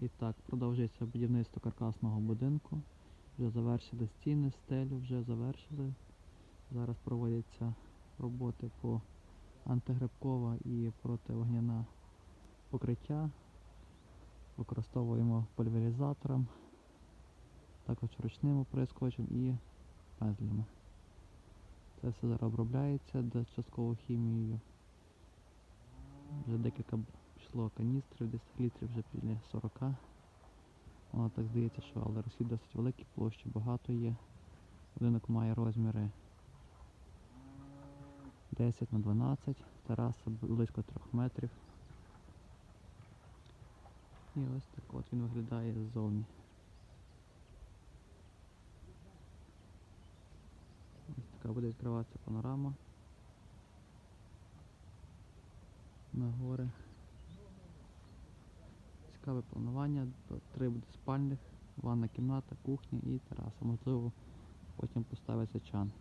І так, продовжується будівництво каркасного будинку. Вже завершили стіни, стелю вже завершили. Зараз проводяться роботи по антигрибкова і противогняна покриття. Використовуємо пульверизатором, також ручним оприскувачем і пензлями. Це все зараз обробляється частково хімією. Вже декілька пішло каністрів, 10 літрів вже біля 40. Воно так здається, що але розхід досить великий, площі багато є. Будинок має розміри 10 на 12, тераса близько 3 метрів. І ось так от він виглядає ззовні. Ось така буде відкриватися панорама. На гори. Цікаве планування. Три буде спальних, ванна кімната, кухня і тераса. Можливо, потім поставиться чан.